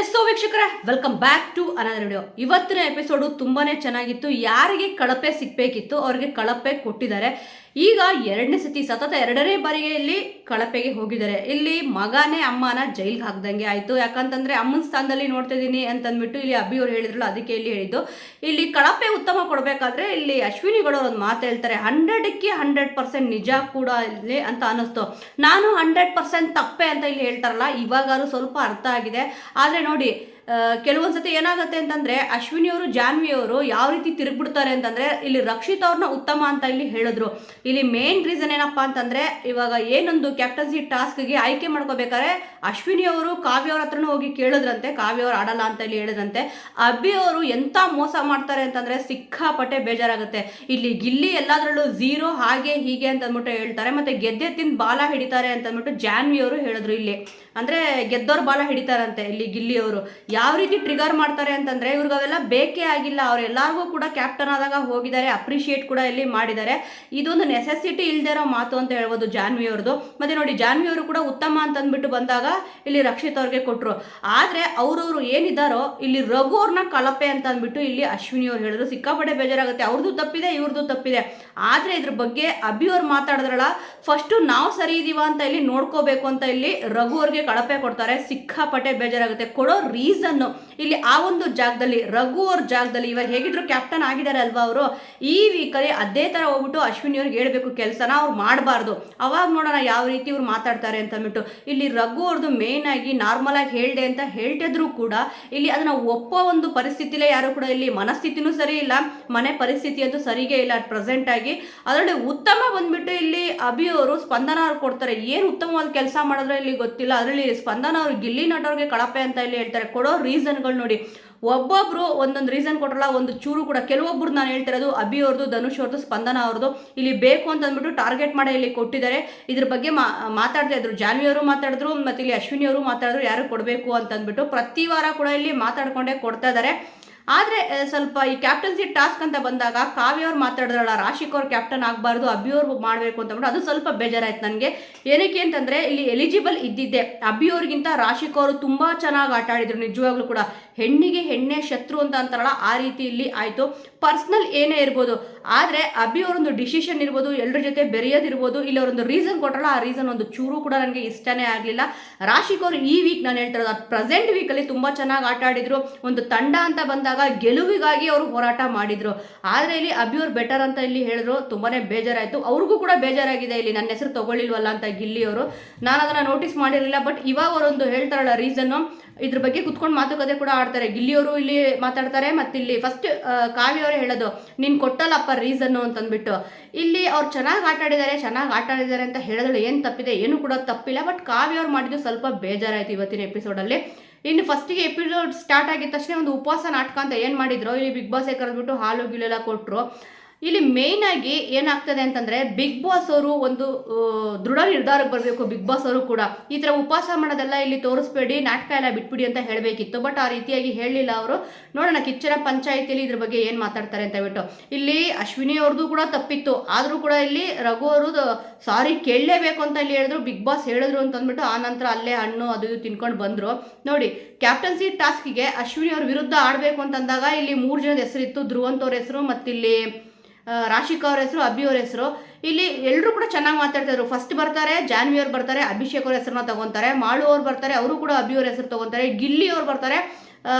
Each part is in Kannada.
ಎಸ್ ಸೋ ವೀಕ್ಷಕರೇ welcome back to another video ಇವತ್ತಿನ ಎಪಿಸೋಡು ತುಂಬಾ ಚೆನ್ನಾಗಿತ್ತು. ಯಾರಿಗೆ ಕಳಪೆ ಸಿಗಬೇಕಿತ್ತು, ಅವ್ರಿಗೆ ಕಳಪೆ ಕೊಟ್ಟಿದ್ದಾರೆ. ಈಗ ಎರಡನೇ ಸತಿ ಸತತ ಎರಡನೇ ಬಾರಿಗೆ ಇಲ್ಲಿ ಕಳಪೆಗೆ ಹೋಗಿದ್ದಾರೆ. ಇಲ್ಲಿ ಮಗನೇ ಅಮ್ಮನ ಜೈಲ್ಗೆ ಹಾಕ್ದಂಗೆ ಆಯಿತು. ಯಾಕಂತಂದ್ರೆ ಅಮ್ಮನ ಸ್ಥಾನದಲ್ಲಿ ನೋಡ್ತಾ ಇದ್ದೀನಿ ಅಂತಂದ್ಬಿಟ್ಟು ಇಲ್ಲಿ ಅಬ್ಬಿ ಅವ್ರು ಹೇಳಿದ್ರಲ್ಲ, ಅದಕ್ಕೆ ಇಲ್ಲಿ ಹೇಳಿದ್ದು. ಇಲ್ಲಿ ಕಳಪೆ ಉತ್ತಮ ಕೊಡಬೇಕಾದ್ರೆ ಇಲ್ಲಿ ಅಶ್ವಿನಿಗಳು ಒಂದು ಮಾತು ಹೇಳ್ತಾರೆ, ಹಂಡ್ರೆಡಕ್ಕೆ ಹಂಡ್ರೆಡ್ ಪರ್ಸೆಂಟ್ ನಿಜ ಕೂಡ ಇಲ್ಲಿ ಅಂತ ಅನ್ನಿಸ್ತು. ನಾನು ಹಂಡ್ರೆಡ್ ಪರ್ಸೆಂಟ್ ತಪ್ಪೆ ಅಂತ ಇಲ್ಲಿ ಹೇಳ್ತಾರಲ್ಲ, ಇವಾಗಾದ್ರೂ ಸ್ವಲ್ಪ ಅರ್ಥ ಆಗಿದೆ. ಆದರೆ ನೋಡಿ ಕೆಲವೊಂದು ಸತಿ ಏನಾಗುತ್ತೆ ಅಂತಂದ್ರೆ ಅಶ್ವಿನಿ ಅವರು, ಜಾನ್ವಿ ಅವರು ಯಾವ ರೀತಿ ತಿರುಗ್ಬಿಡ್ತಾರೆ ಅಂತಂದ್ರೆ ಇಲ್ಲಿ ರಕ್ಷಿತ್ ಅವ್ರನ್ನ ಉತ್ತಮ ಅಂತ ಇಲ್ಲಿ ಹೇಳಿದ್ರು. ಇಲ್ಲಿ ಮೇನ್ ರೀಸನ್ ಏನಪ್ಪ ಅಂತಂದ್ರೆ ಇವಾಗ ಏನೊಂದು ಕ್ಯಾಪ್ಟನ್ಸಿ ಟಾಸ್ಕ್ಗೆ ಆಯ್ಕೆ ಮಾಡ್ಕೋಬೇಕಾದ್ರೆ ಅಶ್ವಿನಿ ಅವರು ಕಾವ್ಯ ಅವ್ರ ಹತ್ರನೂ ಹೋಗಿ ಕೇಳಿದ್ರಂತೆ, ಕಾವ್ಯ ಅವ್ರು ಆಡಲ್ಲ ಅಂತ ಇಲ್ಲಿ ಹೇಳಿದ್ರಂತೆ. ಅಬ್ಬಿ ಅವರು ಎಂತ ಮೋಸ ಮಾಡ್ತಾರೆ ಅಂತಂದ್ರೆ ಸಿಕ್ಕಾಪಟ್ಟೆ ಬೇಜಾರಾಗುತ್ತೆ. ಇಲ್ಲಿ ಗಿಲ್ಲಿ ಎಲ್ಲದರಲ್ಲೂ ಝೀರೋ ಹಾಗೆ ಹೀಗೆ ಅಂತ ಅಂದ್ಬಿಟ್ಟು ಹೇಳ್ತಾರೆ, ಮತ್ತೆ ಗೆದ್ದೆ ತಿಂದು ಬಾಲ ಹಿಡಿತಾರೆ ಅಂತ ಅಂದ್ಬಿಟ್ಟು ಜಾನ್ವಿ ಅವರು ಹೇಳಿದ್ರು ಇಲ್ಲಿ. ಅಂದ್ರೆ ಗೆದ್ದವ್ರ ಬಾಲ ಹಿಡಿತಾರಂತೆ ಇಲ್ಲಿ ಗಿಲ್ಲಿ ಅವರು. ಯಾವ ರೀತಿ ಟ್ರಿಗರ್ ಮಾಡ್ತಾರೆ ಅಂತಂದ್ರೆ ಇವ್ರಿಗೆ ಅವೆಲ್ಲ ಬೇಕೇ ಆಗಿಲ್ಲ. ಅವ್ರೆಲ್ಲರಿಗೂ ಕೂಡ ಕ್ಯಾಪ್ಟನ್ ಆದಾಗ ಹೋಗಿದ್ದಾರೆ ಅಪ್ರಿಷಿಯೇಟ್ ಕೂಡ ಇಲ್ಲಿ ಮಾಡಿದ್ದಾರೆ. ಇದೊಂದು ನೆಸೆಸಿಟಿ ಇಲ್ಲದೆ ಮಾತು ಅಂತ ಹೇಳ್ಬೋದು ಜಾನ್ವಿ ಅವ್ರದ್ದು ಮತ್ತೆ ನೋಡಿ, ಜಾನ್ವಿ ಅವರು ಕೂಡ ಉತ್ತಮ ಅಂತ ಅಂದ್ಬಿಟ್ಟು ಬಂದಾಗ ಇಲ್ಲಿ ರಕ್ಷಿತ್ ಅವ್ರಿಗೆ ಕೊಟ್ಟರು ಆದ್ರೆ ಅವರವರು ಏನಿದ್ದಾರೋ ಇಲ್ಲಿ ರಘು ಅವ್ರನ್ನ ಕಳಪೆ ಅಂತ ಅಂದ್ಬಿಟ್ಟು ಇಲ್ಲಿ ಅಶ್ವಿನಿ ಅವ್ರು ಹೇಳಿದ್ರು. ಸಿಕ್ಕಾಪಟ್ಟೆ ಬೇಜಾರಾಗುತ್ತೆ. ಅವ್ರದ್ದು ತಪ್ಪಿದೆ ಇವ್ರದ್ದು ತಪ್ಪಿದೆ. ಆದ್ರೆ ಇದ್ರ ಬಗ್ಗೆ ಅಭಿ ಅವ್ರು ಮಾತಾಡಿದ್ರಲ್ಲ ಫಸ್ಟು ನಾವು ಸರಿ ಇದೀವ ಅಂತ ಇಲ್ಲಿ ನೋಡ್ಕೋಬೇಕು ಅಂತ ಇಲ್ಲಿ ರಘು ಅವ್ರಿಗೆ ಕಳಪೆ ಕೊಡ್ತಾರೆ. ಸಿಕ್ಕಾಪಟ್ಟೆ ಬೇಜಾರಾಗುತ್ತೆ. ಕೊಡೋ ರೀಸನ್ನು ಇಲ್ಲಿ ಆ ಒಂದು ಜಾಗದಲ್ಲಿ, ರಘು ಅವ್ರ ಜಾಗದಲ್ಲಿ ಇವಾಗ ಹೇಗಿದ್ರು ಕ್ಯಾಪ್ಟನ್ ಆಗಿದ್ದಾರೆ ಅಲ್ವಾ ಅವರು? ಈ ವೀಕಲ್ಲಿ ಅದೇ ಥರ ಹೋಗ್ಬಿಟ್ಟು ಅಶ್ವಿನಿ ಅವ್ರಿಗೆ ಹೇಳಬೇಕು ಕೆಲಸನ, ಅವ್ರು ಮಾಡಬಾರ್ದು. ಅವಾಗ ನೋಡೋಣ ಯಾವ ರೀತಿ ಇವ್ರು ಮಾತಾಡ್ತಾರೆ ಅಂತ ಅಂದ್ಬಿಟ್ಟು. ಇಲ್ಲಿ ರಘು ಅವ್ರದ್ದು ಮೇನ್ ಆಗಿ ನಾರ್ಮಲ್ ಆಗಿ ಹೇಳ್ದೆ ಅಂತ ಹೇಳ್ತಿದ್ರು ಕೂಡ ಇಲ್ಲಿ ಅದನ್ನ ಒಪ್ಪೋ ಒಂದು ಪರಿಸ್ಥಿತಿಲೇ ಯಾರು ಕೂಡ ಇಲ್ಲಿ ಮನಸ್ಥಿತಿನೂ ಸರಿ ಇಲ್ಲ, ಮನೆ ಪರಿಸ್ಥಿತಿ ಅಂತೂ ಸರಿಗೆ ಇಲ್ಲ ಪ್ರೆಸೆಂಟ್ ಆಗಿ. ಅದರಲ್ಲಿ ಉತ್ತಮ ಬಂದ್ಬಿಟ್ಟು ಇಲ್ಲಿ ಅಭಿ ಅವರು ಸ್ಪಂದನ ಅವ್ರು ಕೊಡ್ತಾರೆ. ಏನು ಉತ್ತಮವಾದ ಕೆಲಸ ಮಾಡಿದ್ರೆ ಇಲ್ಲಿ ಗೊತ್ತಿಲ್ಲ. ಅದರಲ್ಲಿ ಸ್ಪಂದನ ಅವರು ಗಿಲ್ಲಿ ನಟವ್ರಿಗೆ ಕಳಪೆ ಅಂತ ಇಲ್ಲಿ ಹೇಳ್ತಾರೆ. ಕೊಡೋ ರೀಸನ್ಗಳು ನೋಡಿ. ಒಬ್ಬೊಬ್ರು ಒಂದೊಂದು ರೀಸನ್ ಕೊಟ್ರಲ್ಲ, ಒಂದು ಚೂರು ಕೂಡ. ಕೆಲವೊಬ್ರು ನಾನು ಹೇಳ್ತಿರೋದು ಅಭಿ ಅವ್ರದ್ದು, ಧನುಷ್ ಅವ್ರದ್ದು, ಸ್ಪಂದನ ಅವ್ರದ್ದು. ಇಲ್ಲಿ ಬೇಕು ಅಂತ ಅಂದ್ಬಿಟ್ಟು ಟಾರ್ಗೆಟ್ ಮಾಡಿ ಇಲ್ಲಿ ಕೊಟ್ಟಿದ್ದಾರೆ. ಇದ್ರ ಬಗ್ಗೆ ಮಾತಾಡ್ತಾ ಇದ್ರು. ಜಾನ್ವಿ ಅವರು ಮಾತಾಡಿದ್ರು ಮತ್ತು ಇಲ್ಲಿ ಅಶ್ವಿನಿ ಅವರು ಮಾತಾಡಿದ್ರು, ಯಾರು ಕೊಡಬೇಕು ಅಂತ ಅಂದ್ಬಿಟ್ಟು ಪ್ರತಿ ವಾರ ಕೂಡ ಇಲ್ಲಿ ಮಾತಾಡ್ಕೊಂಡೇ ಕೊಡ್ತಾ ಇದ್ದಾರೆ. ಆದರೆ ಸ್ವಲ್ಪ ಈ ಕ್ಯಾಪ್ಟನ್ಸಿ ಟಾಸ್ಕ್ ಅಂತ ಬಂದಾಗ ಕಾವ್ಯ ಅವ್ರು ಮಾತಾಡಿದ್ರಲ್ಲ ರಾಶಿಕ್ ಅವ್ರು ಕ್ಯಾಪ್ಟನ್ ಆಗಬಾರ್ದು, ಅಭಿ ಅವ್ರು ಮಾಡಬೇಕು ಅಂತ ಅದು ಸ್ವಲ್ಪ ಬೇಜಾರಾಯ್ತು ನನಗೆ. ಏನಕ್ಕೆ ಅಂತಂದರೆ, ಇಲ್ಲಿ ಎಲಿಜಿಬಲ್ ಇದ್ದಿದ್ದೆ. ಅಭಿ ಅವ್ರಿಗಿಂತ ರಾಶಿಕ್ ಅವರು ತುಂಬ ಚೆನ್ನಾಗಿ ಆಟ ಆಡಿದರು, ನಿಜವಾಗ್ಲೂ ಕೂಡ. ಹೆಣ್ಣಿಗೆ ಹೆಣ್ಣೆ ಶತ್ರು ಅಂತ ಅಂತಾರಲ್ಲ, ಆ ರೀತಿ ಇಲ್ಲಿ ಆಯಿತು. ಪರ್ಸ್ನಲ್ ಏನೇ ಇರ್ಬೋದು, ಆದರೆ ಅಭಿ ಅವರೊಂದು ಡಿಸಿಷನ್ ಇರ್ಬೋದು ಎಲ್ಲರ ಜೊತೆ ಬೆರೆಯೋದಿರ್ಬೋದು, ಇಲ್ಲಿ ಅವರೊಂದು ರೀಸನ್ ಕೊಟ್ಟರಲ್ಲ ಆ ರೀಸನ್ ಒಂದು ಚೂರು ಕೂಡ ನನಗೆ ಇಷ್ಟನೇ ಆಗಲಿಲ್ಲ. ರಾಶಿಕ್ ಅವರು ಈ ವೀಕ್ ನಾನು ಹೇಳ್ತಿರೋದು ಪ್ರೆಸೆಂಟ್ ವೀಕಲ್ಲಿ ತುಂಬ ಚೆನ್ನಾಗಿ ಆಟ ಆಡಿದ್ರು, ಒಂದು ತಂಡ ಅಂತ ಬಂದಾಗ ಗೆಲುವಿಗಾಗಿ ಅವರು ಹೋರಾಟ ಮಾಡಿದ್ರು. ಆದರೆ ಇಲ್ಲಿ ಅಭಿ ಅವರು ಬೆಟರ್ ಅಂತ ಇಲ್ಲಿ ಹೇಳಿದ್ರು ತುಂಬಾ ಬೇಜಾರಾಯಿತು. ಅವ್ರಿಗೂ ಕೂಡ ಬೇಜಾರಾಗಿದೆ ಇಲ್ಲಿ, ನನ್ನ ಹೆಸರು ತಗೊಳ್ಳಿಲ್ವಲ್ಲ ಅಂತ ಗಿಲ್ಲಿ ಅವರು. ನಾನು ಅದನ್ನು ನೋಟಿಸ್ ಮಾಡಿರಲಿಲ್ಲ ಬಟ್ ಇವಾಗ ಅವರೊಂದು ಹೇಳ್ತಾರಲ್ಲ ರೀಸನ್ನು ಇದ್ರ ಬಗ್ಗೆ ಕುತ್ಕೊಂಡು ಮಾತುಕತೆ ಕೂಡ ಆಡ್ತಾರೆ. ಗಿಲ್ಲಿಯವರು ಇಲ್ಲಿ ಮಾತಾಡ್ತಾರೆ, ಮತ್ತು ಇಲ್ಲಿ ಫಸ್ಟ್ ಕಾವ್ಯ ಅವರೇ ಹೇಳೋದು, ನೀನು ಕೊಟ್ಟಲ್ಲಪ್ಪ ರೀಸನ್ನು ಅಂತಂದ್ಬಿಟ್ಟು. ಇಲ್ಲಿ ಅವ್ರು ಚೆನ್ನಾಗಿ ಆಟ ಆಡಿದ್ದಾರೆ, ಚೆನ್ನಾಗಿ ಆಟ ಆಡಿದ್ದಾರೆ ಅಂತ ಹೇಳಿದ್ರೆ ಏನು ತಪ್ಪಿದೆ, ಏನು ಕೂಡ ತಪ್ಪಿಲ್ಲ ಬಟ್ ಕಾವ್ಯ ಅವ್ರು ಮಾಡಿದ್ದು ಸ್ವಲ್ಪ ಬೇಜಾರಾಯಿತು ಇವತ್ತಿನ ಎಪಿಸೋಡಲ್ಲಿ ಇನ್ನು ಫಸ್ಟಿಗೆ ಎಪಿಸೋಡ್ ಸ್ಟಾರ್ಟ್ ಆಗಿದ ತಕ್ಷಣ ಒಂದು ಉಪವಾಸ ನಾಟಕ ಅಂತ ಏನು ಮಾಡಿದ್ರು, ಇಲ್ಲಿ ಬಿಗ್ ಬಾಸ್ ಕರೆದ್ಬಿಟ್ಟು ಹಾಲು ಗಿಲೆಲ್ಲ ಕೊಟ್ಟರು ಇಲ್ಲಿ ಮೇಯ್ನ್ ಆಗಿ ಏನಾಗ್ತದೆ ಅಂತಂದ್ರೆ ಬಿಗ್ ಬಾಸ್ ಅವರು ಒಂದು ದೃಢ ನಿರ್ಧಾರಕ್ಕೆ ಬರಬೇಕು. ಬಿಗ್ ಬಾಸ್ ಅವರು ಕೂಡ ಈ ಥರ ಉಪವಾಸ ಮಾಡೋದೆಲ್ಲ ಇಲ್ಲಿ ತೋರಿಸ್ಬೇಡಿ, ನಾಟಕ ಎಲ್ಲ ಬಿಟ್ಬಿಡಿ ಅಂತ ಹೇಳಬೇಕಿತ್ತು. ಬಟ್ ಆ ರೀತಿಯಾಗಿ ಹೇಳಲಿಲ್ಲ ಅವರು. ನೋಡೋಣ ಕಿಚ್ಚನ ಪಂಚಾಯಿತಿಯಲ್ಲಿ ಇದ್ರ ಬಗ್ಗೆ ಏನು ಮಾತಾಡ್ತಾರೆ ಅಂತ ಹೇಳ್ಬಿಟ್ಟು. ಇಲ್ಲಿ ಅಶ್ವಿನಿ ಅವ್ರದ್ದು ಕೂಡ ತಪ್ಪಿತ್ತು. ಆದರೂ ಕೂಡ ಇಲ್ಲಿ ರಘು ಅವರು ಸಾರಿ, ಕೇಳಲೇಬೇಕು ಅಂತ ಇಲ್ಲಿ ಹೇಳಿದ್ರು. ಬಿಗ್ ಬಾಸ್ ಹೇಳಿದ್ರು ಅಂತ ಅಂದ್ಬಿಟ್ಟು ಆ ನಂತರ ಅಲ್ಲೇ ಹಣ್ಣು ಅದು ಇದು ತಿನ್ಕೊಂಡು ಬಂದರು. ನೋಡಿ ಕ್ಯಾಪ್ಟನ್ಸಿ ಟಾಸ್ಕಿಗೆ ಅಶ್ವಿನಿ ಅವ್ರ ವಿರುದ್ಧ ಆಡಬೇಕು ಅಂತಂದಾಗ ಇಲ್ಲಿ ಮೂರು ಜನದ ಹೆಸರಿತ್ತು. ಧ್ರುವಂತವ್ರ ಹೆಸರು ಮತ್ತಿಲ್ಲಿ ರಾಶಿಕಾ ಅವ್ರ ಹೆಸರು, ಅಭಿ ಅವ್ರ ಹೆಸರು. ಇಲ್ಲಿ ಎಲ್ಲರೂ ಕೂಡ ಚೆನ್ನಾಗಿ ಮಾತಾಡ್ತಿದ್ರು. ಫಸ್ಟ್ ಬರ್ತಾರೆ, ಜಾನ್ವಿ ಅವ್ರು ಬರ್ತಾರೆ, ಅಭಿಷೇಕ್ ಅವ್ರ ಹೆಸರನ್ನ ತಗೊಂತಾರೆ, ಮಾಳು ಅವ್ರು ಬರ್ತಾರೆ, ಅವರು ಕೂಡ ಅಭಿ ಅವ್ರ ಹೆಸರು ತಗೊಂತಾರೆ, ಗಿಲ್ಲಿ ಅವ್ರು ಬರ್ತಾರೆ. ಆ,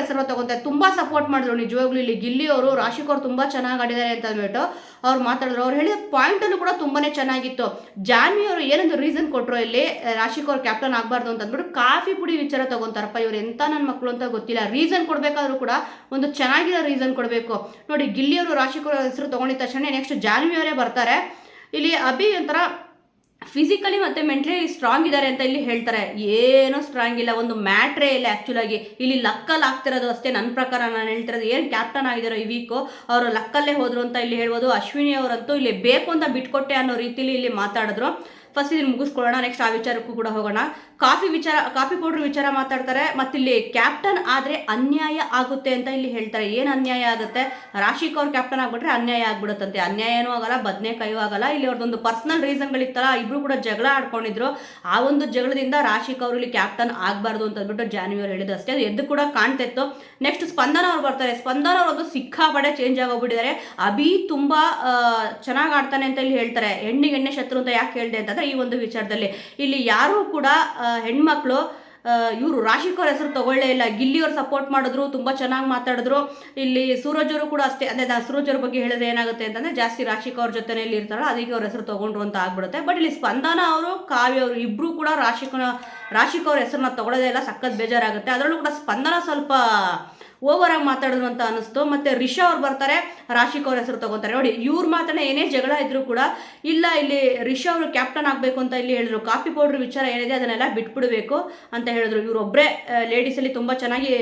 ಹೆಸರು ತಗೊಂತಾರೆ ತುಂಬ ಸಪೋರ್ಟ್ ಮಾಡಿದ್ರು ನಿಜವಾಗ್ಲೂ ಇಲ್ಲಿ ಗಿಲ್ಲಿ ಅವರು. ರಾಶಿಕ್ ಅವ್ರು ತುಂಬ ಚೆನ್ನಾಗಿ ಆಡಿದ್ದಾರೆ ಅಂತ ಅಂದ್ಬಿಟ್ಟು ಅವ್ರು ಮಾತಾಡಿದ್ರು. ಅವ್ರು ಹೇಳಿದ ಪಾಯಿಂಟಲ್ಲೂ ಕೂಡ ತುಂಬಾನೇ ಚೆನ್ನಾಗಿತ್ತು. ಜಾನ್ವಿ ಅವರು ಏನೊಂದು ರೀಸನ್ ಕೊಟ್ಟರು ಇಲ್ಲಿ ರಾಶಿಕೋರ್ ಕ್ಯಾಪ್ಟನ್ ಆಗಬಾರ್ದು ಅಂತ ಅಂದ್ಬಿಟ್ಟು ಕಾಫಿ ಪುಡಿ ವಿಚಾರ ತಗೊಂತಾರಪ್ಪ ಇವ್ರು. ಎಂತ ನನ್ನ ಮಕ್ಕಳು ಅಂತ ಗೊತ್ತಿಲ್ಲ. ರೀಸನ್ ಕೊಡಬೇಕಾದ್ರೂ ಕೂಡ ಒಂದು ಚೆನ್ನಾಗಿರೋ ರೀಸನ್ ಕೊಡಬೇಕು. ನೋಡಿ ಗಿಲ್ಲಿ ಅವರು ರಾಶಿಕ್ ಅವ್ರ ಹೆಸರು ತಗೊಂಡಿದ್ದ ತಕ್ಷಣ ನೆಕ್ಸ್ಟ್ ಜಾನ್ವಿ ಅವರೇ ಬರ್ತಾರೆ. ಇಲ್ಲಿ ಅಭಿ ಒಂಥರ ಫಿಸಿಕಲಿ ಮತ್ತು ಮೆಂಟಲಿ ಸ್ಟ್ರಾಂಗ್ ಇದ್ದಾರೆ ಅಂತ ಇಲ್ಲಿ ಹೇಳ್ತಾರೆ. ಏನೂ ಸ್ಟ್ರಾಂಗ್ ಇಲ್ಲ. ಒಂದು ಮ್ಯಾಟ್ರೇ ಇಲ್ಲ ಆ್ಯಕ್ಚುಲಾಗಿ ಇಲ್ಲಿ ಲಕ್ಕಲ್ಲಿ ಆಗ್ತಿರೋದು ಅಷ್ಟೇ ನನ್ನ ಪ್ರಕಾರ ನಾನು ಹೇಳ್ತಿರೋದು. ಏನು ಕ್ಯಾಪ್ಟನ್ ಆಗಿದ್ದಾರೋ ಈ ವೀಕು ಅವರು ಲಕ್ಕಲ್ಲೇ ಹೋದ್ರು ಅಂತ ಇಲ್ಲಿ ಹೇಳ್ಬೋದು. ಅಶ್ವಿನಿ ಅವರಂತೂ ಇಲ್ಲಿ ಬೇಕು ಅಂತ ಬಿಟ್ಕೊಟ್ಟೆ ಅನ್ನೋ ರೀತಿಲಿ ಇಲ್ಲಿ ಮಾತಾಡಿದ್ರು. ಫಸ್ಟ್ ಇದನ್ನ ಮುಗಿಸ್ಕೊಳ್ಳೋಣ ನೆಕ್ಸ್ಟ್ ಆ ವಿಚಾರಕ್ಕೂ ಕೂಡ ಹೋಗೋಣ. ಕಾಫಿ ವಿಚಾರ, ಕಾಫಿ ಪೌಡರ್ ವಿಚಾರ ಮಾತಾಡ್ತಾರೆ, ಮತ್ತಿಲ್ಲಿ ಕ್ಯಾಪ್ಟನ್ ಆದ್ರೆ ಅನ್ಯಾಯ ಆಗುತ್ತೆ ಅಂತ ಇಲ್ಲಿ ಹೇಳ್ತಾರೆ. ಏನು ಅನ್ಯಾಯ ಆಗುತ್ತೆ? ರಾಶಿಕ್ ಅವ್ರು ಕ್ಯಾಪ್ಟನ್ ಆಗಿಬಿಟ್ರೆ ಅನ್ಯಾಯ ಆಗ್ಬಿಡುತ್ತಂತೆ. ಅನ್ಯಾಯನೂ ಆಗಲ್ಲ, ಬದನೆಕಾಯೂ ಆಗಲ್ಲ. ಇಲ್ಲಿ ಅವ್ರದ್ದೊಂದು ಪರ್ಸನಲ್ ರೀಸನ್ಗಳಿತ್ತಲ್ಲ ಇಬ್ರು ಕೂಡ ಜಗಳ ಆಡ್ಕೊಂಡಿದ್ರು. ಆ ಒಂದು ಜಗಳದಿಂದ ರಾಶಿಕ್ ಅವರು ಇಲ್ಲಿ ಕ್ಯಾಪ್ಟನ್ ಆಗಬಾರ್ದು ಅಂತ ಅಂದ್ಬಿಟ್ಟು ಜಾನ್ವಿ ಅವ್ರು ಹೇಳಿದ್ರು ಅಷ್ಟೇ. ಅದು ಎದ್ದು ಕೂಡ ಕಾಣ್ತಿತ್ತು ನೆಕ್ಸ್ಟ್ ಸ್ಪಂದನ ಅವ್ರು ಬರ್ತಾರೆ. ಸ್ಪಂದನ ಅವ್ರದ್ದು ಸಿಕ್ಕಾಪಡೆ ಚೇಂಜ್ ಆಗೋಗ್ಬಿಟ್ಟಿದ್ದಾರೆ. ಅಭಿ ತುಂಬಾ ಚೆನ್ನಾಗಿ ಆಡ್ತಾನೆ ಅಂತ ಇಲ್ಲಿ ಹೇಳ್ತಾರೆ. ಹೆಣ್ಣಿಗೆ ಎಣ್ಣೆ ಶತ್ರು ಅಂತ ಯಾಕೆ ಹೇಳಿದೆ ಅಂತಂದ್ರೆ ಈ ಒಂದು ವಿಚಾರದಲ್ಲಿ. ಇಲ್ಲಿ ಯಾರೂ ಕೂಡ ಹೆಣ್ಮಕ್ಳು ಇವರು ರಾಶಿಕೋರ್ ಹೆಸರು ತಗೊಳ್ಳೇ ಇಲ್ಲ. ಗಿಲ್ಲಿಯವ್ರು ಸಪೋರ್ಟ್ ಮಾಡಿದ್ರು, ತುಂಬ ಚೆನ್ನಾಗಿ ಮಾತಾಡಿದ್ರು. ಇಲ್ಲಿ ಸೂರಜ್ ಅವರು ಕೂಡ ಅಷ್ಟೇ, ಅದೇ ಸೂರಜರ ಬಗ್ಗೆ ಹೇಳಿದ್ರೆ ಏನಾಗುತ್ತೆ ಅಂತಂದ್ರೆ ಜಾಸ್ತಿ ರಾಶಿಕ್ ಜೊತೆನೇ ಇಲ್ಲಿ ಇರ್ತಾರಲ್ಲ ಅದಕ್ಕೆ ಅವ್ರ ಹೆಸರು ತಗೊಂಡ್ರು ಅಂತ ಆಗ್ಬಿಡುತ್ತೆ. ಬಟ್ ಇಲ್ಲಿ ಸ್ಪಂದನ ಅವರು, ಕಾವ್ಯ ಅವರು ಇಬ್ಬರೂ ಕೂಡ ರಾಶಿಕ ರಾಶಿಕ್ ಅವ್ರ ಹೆಸರನ್ನ ತಗೊಳ್ಳೋದೇ ಇಲ್ಲ, ಸಖತ್ ಬೇಜಾರಾಗುತ್ತೆ. ಅದರಲ್ಲೂ ಕೂಡ ಸ್ಪಂದನ ಸ್ವಲ್ಪ ಓವರ್ ಆಗಿ ಮಾತಾಡಿದ್ರು ಅಂತ ಅನಿಸ್ತು ಮತ್ತೆ ರಿಷಾ ಅವ್ರು ಬರ್ತಾರೆ, ರಾಶಿಕ್ ಅವ್ರ ಹೆಸರು ತಗೋತಾರೆ. ನೋಡಿ, ಇವ್ರ ಮಾತನ್ನ ಏನೇ ಜಗಳ ಇದ್ರು ಕೂಡ ಇಲ್ಲ, ಇಲ್ಲಿ ರಿಷಾ ಅವರು ಕ್ಯಾಪ್ಟನ್ ಆಗಬೇಕು ಅಂತ ಇಲ್ಲಿ ಹೇಳಿದ್ರು. ಕಾಫಿ ಪೌಡರ್ ವಿಚಾರ ಏನಿದೆ ಅದನ್ನೆಲ್ಲ ಬಿಟ್ಬಿಡಬೇಕು ಅಂತ ಹೇಳಿದ್ರು. ಇವರೊಬ್ಬರೇ ಲೇಡೀಸ್ ಅಲ್ಲಿ ತುಂಬಾ ಚೆನ್ನಾಗಿ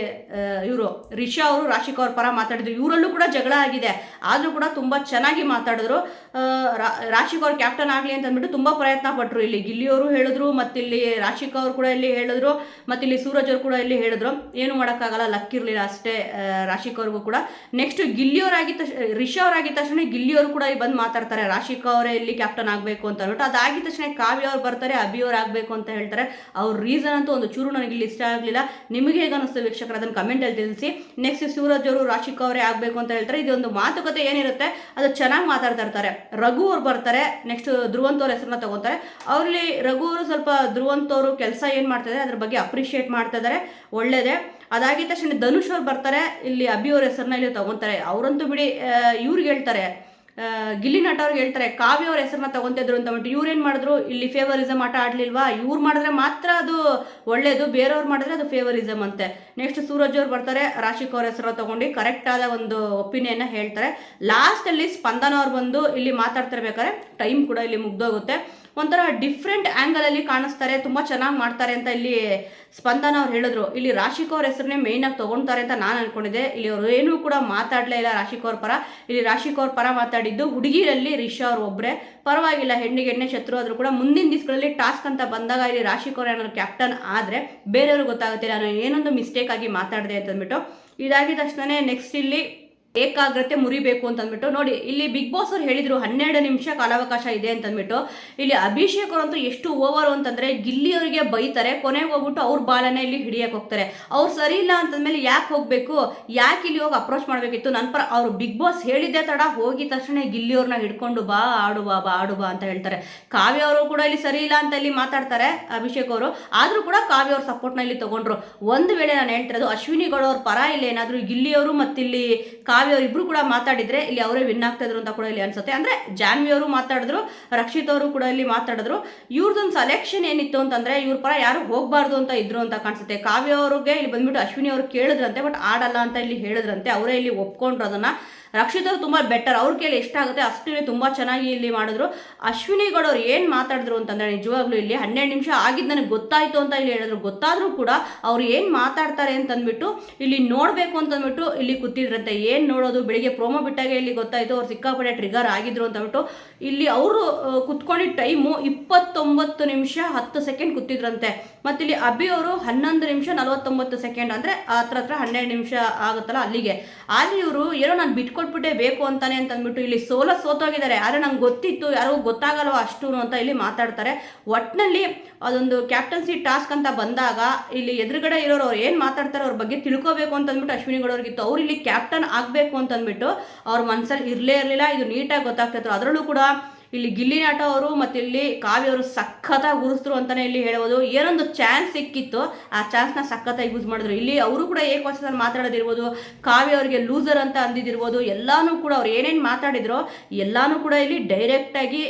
ಇವರು ರಿಷಾ ಅವರು, ರಾಶಿಕ್ ಅವ್ರ ಪರ ಮಾತಾಡಿದ್ರು. ಇವರಲ್ಲೂ ಕೂಡ ಜಗಳ ಆಗಿದೆ. ಆದ್ರೂ ಕೂಡ ತುಂಬಾ ಚೆನ್ನಾಗಿ ಮಾತಾಡಿದ್ರು. ರಾಶಿಕ್ ಅವ್ರು ಕ್ಯಾಪ್ಟನ್ ಆಗಲಿ ಅಂತ ಅಂದ್ಬಿಟ್ಟು ತುಂಬಾ ಪ್ರಯತ್ನ ಪಟ್ಟರು ಇಲ್ಲಿ ಗಿಲ್ಲಿಯವರು ಹೇಳಿದ್ರು ಮತ್ತಿಲ್ಲಿ ರಾಶಿಕ್ ಅವ್ರು ಕೂಡ ಇಲ್ಲಿ ಹೇಳಿದ್ರು ಮತ್ತಿಲ್ಲಿ ಸೂರಜ್ ಅವರು ಕೂಡ ಇಲ್ಲಿ ಹೇಳಿದ್ರು. ಏನು ಮಾಡೋಕ್ಕಾಗಲ್ಲ, ಲಕ್ ಇರಲಿಲ್ಲ ಅಷ್ಟೇ. ಆ, ರಾಶಿಕ್ ಅವ್ರಿಗೂ ಕೂಡ. ನೆಕ್ಸ್ಟ್ ಗಿಲ್ಲಿಯವರಾಗಿದ್ದ ತಕ್ಷಣ ರಿಷಾ ಅವ್ರಾಗಿದ್ದ ತಕ್ಷಣ ಗಿಲ್ಲಿಯವರು ಕೂಡ ಇಲ್ಲಿ ಬಂದು ಮಾತಾಡ್ತಾರೆ. ರಾಶಿಕ್ ಅವರೇ ಇಲ್ಲಿ ಕ್ಯಾಪ್ಟನ್ ಆಗಬೇಕು ಅಂತ ಅಂದ್ಬಿಟ್ಟು ಅದಾಗಿದ್ದ ತಕ್ಷಣ ಕಾವ್ಯ ಅವ್ರು ಬರ್ತಾರೆ ಅಭಿ ಅವ್ರು ಆಗಬೇಕು ಅಂತ ಹೇಳ್ತಾರೆ. ಅವ್ರ ರೀಸನ್ ಅಂತೂ ಒಂದು ಚೂರು ನನಗೆ ಇಲ್ಲಿ ಇಷ್ಟ ಆಗಲಿಲ್ಲ. ನಿಮಗೆ ಹೇಗೆ ಅನಿಸ್ತು ವೀಕ್ಷಕರು ಅದನ್ನು ಕಮೆಂಟಲ್ಲಿ ತಿಳಿಸಿ. ನೆಕ್ಸ್ಟ್ ಸೂರಜ್ ಅವರು ರಾಶಿಕ್ ಅವರೇ ಆಗಬೇಕು ಅಂತ ಹೇಳ್ತಾರೆ. ಇದೊಂದು ಮಾತುಕತೆ ಏನಿರುತ್ತೆ ಅದು ಚೆನ್ನಾಗಿ ಮಾತಾಡ್ತಾ ಇರ್ತಾರೆ. ರಘು ಅವ್ರು ಬರ್ತಾರೆ ನೆಕ್ಸ್ಟ್ ಧ್ರುವಂತ ಅವ್ರ ಹೆಸರನ್ನ ತಗೋತಾರೆ. ಅವ್ರಲ್ಲಿ ರಘು ಅವರು ಸ್ವಲ್ಪ ಧ್ರುವಂತ ಅವರು ಕೆಲಸ ಏನು ಮಾಡ್ತಿದ್ದಾರೆ ಅದ್ರ ಬಗ್ಗೆ ಅಪ್ರಿಷಿಯೇಟ್ ಮಾಡ್ತಾ ಇದ್ದಾರೆ ಒಳ್ಳೇದೇ. ಅದಾಗಿದ ತಕ್ಷಣ ಧನುಷ್ ಅವ್ರು ಬರ್ತಾರೆ, ಇಲ್ಲಿ ಅಭಿ ಅವ್ರ ಹೆಸರನ್ನ ಇಲ್ಲಿ ತಗೊಂತಾರೆ. ಅವರಂತೂ ಬಿಡಿ ಇವ್ರಿಗೆ ಹೇಳ್ತಾರೆ. ಗಿಲ್ಲಿ ನಟ ಹೇಳ್ತಾರೆ, ಕಾವ್ಯ ಅವ್ರ ಹೆಸರನ್ನ ತಗೊಂತಿದ್ರು ಅಂತ ಇವ್ರು ಏನು ಮಾಡಿದ್ರು? ಇಲ್ಲಿ ಫೇವರಿಸಮ್ ಆಟ ಆಡಲಿಲ್ವಾ? ಇವ್ರು ಮಾಡಿದ್ರೆ ಮಾತ್ರ ಅದು ಒಳ್ಳೇದು, ಬೇರೆಯವ್ರು ಮಾಡಿದ್ರೆ ಅದು ಫೇವರಿಸಮ್ ಅಂತೆ. ನೆಕ್ಸ್ಟ್ ಸೂರಜ್ ಅವ್ರು ಬರ್ತಾರೆ, ರಾಶಿಕ್ ಅವ್ರ ಹೆಸರು ತಗೊಂಡು ಕರೆಕ್ಟ್ ಆದ ಒಂದು ಒಪಿನಿಯನ್ನ ಹೇಳ್ತಾರೆ. ಲಾಸ್ಟಲ್ಲಿ ಸ್ಪಂದನ ಅವ್ರು ಬಂದು ಇಲ್ಲಿ ಮಾತಾಡ್ತಿರ್ಬೇಕಾದ್ರೆ ಟೈಮ್ ಕೂಡ ಇಲ್ಲಿ ಮುಗ್ದೋಗುತ್ತೆ. ಒಂಥರ ಡಿಫ್ರೆಂಟ್ ಆ್ಯಂಗಲಲ್ಲಿ ಕಾಣಿಸ್ತಾರೆ, ತುಂಬ ಚೆನ್ನಾಗಿ ಮಾಡ್ತಾರೆ ಅಂತ ಇಲ್ಲಿ ಸ್ಪಂದನ ಅವ್ರು ಹೇಳಿದ್ರು. ಇಲ್ಲಿ ರಾಶಿಕ್ ಅವ್ರ ಹೆಸರನ್ನೇ ಮೇಯ್ನಾಗಿ ತೊಗೊಳ್ತಾರೆ ಅಂತ ನಾನು ಅನ್ಕೊಂಡಿದ್ದೆ. ಇಲ್ಲಿ ಅವರು ಏನೂ ಕೂಡ ಮಾತಾಡಲೇ ಇಲ್ಲ ರಾಶಿಕ್ ಅವ್ರ ಪರ. ಇಲ್ಲಿ ರಾಶಿಕ್ ಅವ್ರ ಪರ ಮಾತಾಡಿದ್ದು ಹುಡುಗಿರಲ್ಲಿ ರಿಷಾ ಅವ್ರು ಒಬ್ಬರೇ ಪರವಾಗಿಲ್ಲ, ಹೆಣ್ಣಿಗೆ ಎಣ್ಣೆ ಶತ್ರು ಆದರೂ ಕೂಡ ಮುಂದಿನ ದಿವಸಗಳಲ್ಲಿ ಟಾಸ್ಕ್ ಅಂತ ಬಂದಾಗ ಇಲ್ಲಿ ರಾಶಿಕ್ ಅವ್ರು ಏನಾದ್ರು ಕ್ಯಾಪ್ಟನ್ ಆದರೆ ಬೇರೆಯವ್ರಿಗೆ ಗೊತ್ತಾಗುತ್ತೆ, ನಾನು ಏನೊಂದು ಮಿಸ್ಟೇಕ್ ಆಗಿ ಮಾತಾಡಿದೆ ಅಂತ ಅಂದ್ಬಿಟ್ಟು ಇದಾಗಿದ ತಕ್ಷಣ ನೆಕ್ಸ್ಟ್ ಇಲ್ಲಿ ಏಕಾಗ್ರತೆ ಮುರಿಬೇಕು ಅಂತ ಅಂದ್ಬಿಟ್ಟು ನೋಡಿ, ಇಲ್ಲಿ ಬಿಗ್ ಬಾಸ್ ಅವ್ರು ಹೇಳಿದ್ರು ಹನ್ನೆರಡು ನಿಮಿಷ ಕಾಲಾವಕಾಶ ಇದೆ ಅಂತ ಅಂದ್ಬಿಟ್ಟು ಇಲ್ಲಿ ಅಭಿಷೇಕ್ ಅವರಂತೂ ಎಷ್ಟು ಓವರ್ ಅಂತಂದ್ರೆ ಗಿಲ್ಲಿ ಅವರಿಗೆ ಬೈತಾರೆ, ಕೊನೆಗೆ ಹೋಗ್ಬಿಟ್ಟು ಅವ್ರ ಬಾಲನ ಇಲ್ಲಿ ಹಿಡಿಯಕ್ಕೆ ಹೋಗ್ತಾರೆ. ಅವ್ರು ಸರಿ ಇಲ್ಲ ಅಂತಂದ್ಮೇಲೆ ಯಾಕೆ ಹೋಗ್ಬೇಕು? ಯಾಕೆ ಇಲ್ಲಿ ಹೋಗಿ ಅಪ್ರೋಚ್ ಮಾಡಬೇಕಿತ್ತು? ನನ್ನ ಪರ ಅವ್ರು ಬಿಗ್ ಬಾಸ್ ಹೇಳಿದ್ದೆ ತಡ ಹೋಗಿದ ತಕ್ಷಣ ಗಿಲ್ಲಿ ಅವ್ರನ್ನ ಹಿಡ್ಕೊಂಡು ಬಾ, ಆಡು ಬಾ ಬಾ, ಆಡು ಬಾ ಅಂತ ಹೇಳ್ತಾರೆ. ಕಾವ್ಯ ಅವರು ಕೂಡ ಇಲ್ಲಿ ಸರಿ ಇಲ್ಲ ಅಂತ ಇಲ್ಲಿ ಮಾತಾಡ್ತಾರೆ ಅಭಿಷೇಕ್ ಅವರು. ಆದರೂ ಕೂಡ ಕಾವ್ಯ ಅವ್ರ ಸಪೋರ್ಟ್ನ ಇಲ್ಲಿ ತಗೊಂಡ್ರು. ಒಂದು ವೇಳೆ ನಾನು ಹೇಳ್ತಿರೋದು ಅಶ್ವಿನಿ ಗೌಡ ಅವ್ರ ಪರ ಇಲ್ಲ ಏನಾದರೂ ಗಿಲ್ಲಿಯವರು ಮತ್ತಿಲ್ಲಿ ಕಾವ್ಯ ಅವರಿಬ್ರು ಕೂಡ ಮಾತಾಡಿದ್ರೆ ಇಲ್ಲಿ ಅವರೇ ವಿನ್ ಆಗ್ತಾ ಇದ್ರು ಅಂತ ಕೂಡ ಇಲ್ಲಿ ಅನ್ಸುತ್ತೆ. ಅಂದ್ರೆ ಜಾನ್ವಿ ಅವರು ಮಾತಾಡಿದ್ರು, ರಕ್ಷಿತ್ ಅವರು ಕೂಡ ಇಲ್ಲಿ ಮಾತಾಡಿದ್ರು. ಇವ್ರದೊಂದು ಸೆಲೆಕ್ಷನ್ ಏನಿತ್ತು ಅಂತಂದ್ರೆ ಇವ್ರ ಪರ ಯಾರು ಹೋಗ್ಬಾರ್ದು ಅಂತ ಇದ್ರು ಅಂತ ಕಾಣಿಸುತ್ತೆ. ಕಾವ್ಯ ಅವ್ರಿಗೆ ಇಲ್ಲಿ ಬಂದ್ಬಿಟ್ಟು ಅಶ್ವಿನಿ ಅವರು ಕೇಳಿದ್ರಂತೆ ಬಟ್ ಆಡಲ್ಲ ಅಂತ ಇಲ್ಲಿ ಹೇಳಿದ್ರಂತೆ. ಅವರೇ ಇಲ್ಲಿ ಒಪ್ಕೊಂಡ್ರು ಅದನ್ನ ರಕ್ಷಿತ್ ಅವರು ತುಂಬ ಬೆಟರ್ ಅವ್ರ ಕೇಳಿ ಎಷ್ಟಾಗುತ್ತೆ ಅಷ್ಟು ತುಂಬ ಚೆನ್ನಾಗಿ ಇಲ್ಲಿ ಮಾಡಿದ್ರು. ಅಶ್ವಿನಿ ಗೌಡ ಅವ್ರು ಏನು ಮಾತಾಡಿದ್ರು ಅಂತಂದ್ರೆ ನಿಜವಾಗ್ಲೂ ಇಲ್ಲಿ ಹನ್ನೆರಡು ನಿಮಿಷ ಆಗಿದ್ದು ನನಗೆ ಗೊತ್ತಾಯ್ತು ಅಂತ ಇಲ್ಲಿ ಹೇಳಿದ್ರು. ಗೊತ್ತಾದರೂ ಕೂಡ ಅವ್ರು ಏನು ಮಾತಾಡ್ತಾರೆ ಅಂತಂದ್ಬಿಟ್ಟು ಇಲ್ಲಿ ನೋಡಬೇಕು ಅಂತಂದ್ಬಿಟ್ಟು ಇಲ್ಲಿ ಕೂತಿದ್ರಂತೆ. ಏನು ನೋಡೋದು? ಬೆಳಿಗ್ಗೆ ಪ್ರೋಮೋ ಬಿಟ್ಟಾಗೆ ಇಲ್ಲಿ ಗೊತ್ತಾಯ್ತು. ಅವ್ರು ಸಿಕ್ಕಾಪಟ್ಟೆ ಟ್ರಿಗರ್ ಆಗಿದ್ರು ಅಂತಂದ್ಬಿಟ್ಟು ಇಲ್ಲಿ ಅವರು ಕುತ್ಕೊಂಡಿದ್ದ ಟೈಮು ಇಪ್ಪತ್ತೊಂಬತ್ತು ನಿಮಿಷ ಹತ್ತು ಸೆಕೆಂಡ್ ಕೂತಿದ್ರಂತೆ. ಮತ್ತು ಇಲ್ಲಿ ಅಭಿ ಅವರು ಹನ್ನೊಂದು ನಿಮಿಷ ನಲವತ್ತೊಂಬತ್ತು ಸೆಕೆಂಡ್ ಅಂದರೆ ಹತ್ರ ಹತ್ರ ಹನ್ನೆರಡು ನಿಮಿಷ ಆಗುತ್ತಲ್ಲ ಅಲ್ಲಿಗೆ. ಆದರೆ ಇವರು, ಏನೋ ನಾನು ಬಿಟ್ಕೊಟ್ಬಿಟ್ಟೆ ಬೇಕು ಅಂತಾನೆ ಅಂತ ಅಂದ್ಬಿಟ್ಟು ಇಲ್ಲಿ ಸೋಲ ಸೋತೋಗಿದ್ದಾರೆ. ಆದರೆ ನಂಗೆ ಗೊತ್ತಿತ್ತು, ಯಾರಿಗೂ ಗೊತ್ತಾಗಲ್ವ ಅಷ್ಟು ಅಂತ ಇಲ್ಲಿ ಮಾತಾಡ್ತಾರೆ. ಒಟ್ಟಿನಲ್ಲಿ ಅದೊಂದು ಕ್ಯಾಪ್ಟನ್ಸಿ ಟಾಸ್ಕ್ ಅಂತ ಬಂದಾಗ ಇಲ್ಲಿ ಎದುರುಗಡೆ ಇರೋರು ಅವ್ರು ಏನು ಮಾತಾಡ್ತಾರೆ ಅವ್ರ ಬಗ್ಗೆ ತಿಳ್ಕೊಬೇಕು ಅಂತ ಅಂದ್ಬಿಟ್ಟು ಅಶ್ವಿನಿ ಗೌಡವ್ರಿಗಿತ್ತು ಅವ್ರು ಇಲ್ಲಿ ಕ್ಯಾಪ್ಟನ್ ಆಗಬೇಕು ಅಂತ ಅಂದ್ಬಿಟ್ಟು ಅವ್ರ ಮನಸ್ಸಲ್ಲಿ ಇರಲೇ ಇರಲಿಲ್ಲ. ಇದು ನೀಟಾಗಿ ಗೊತ್ತಾಗ್ತಿತ್ತು ಅದರಲ್ಲೂ ಕೂಡ ಇಲ್ಲಿ ಗಿಲ್ಲಿ ನಾಟ ಅವರು ಮತ್ತು ಇಲ್ಲಿ ಕಾವ್ಯ ಅವರು ಸಖತ್ತಾಗಿ ಗುರುಸ್ತರು ಅಂತಾನೆ ಇಲ್ಲಿ ಹೇಳ್ಬೋದು. ಏನೊಂದು ಚಾನ್ಸ್ ಸಿಕ್ಕಿತ್ತು, ಆ ಚಾನ್ಸ್ನ ಸಖತ್ತಾಗಿ ಯೂಸ್ ಮಾಡಿದ್ರು. ಇಲ್ಲಿ ಅವರು ಕೂಡ ಏಕವಚನದಲ್ಲಿ ಮಾತಾಡೋದಿರ್ಬೋದು, ಕಾವ್ಯ ಅವರಿಗೆ ಲೂಸರ್ ಅಂತ ಅಂದಿದ್ದಿರ್ಬೋದು, ಎಲ್ಲಾನು ಕೂಡ ಅವ್ರು ಏನೇನು ಮಾತಾಡಿದ್ರು ಎಲ್ಲಾನು ಕೂಡ ಇಲ್ಲಿ ಡೈರೆಕ್ಟಾಗಿ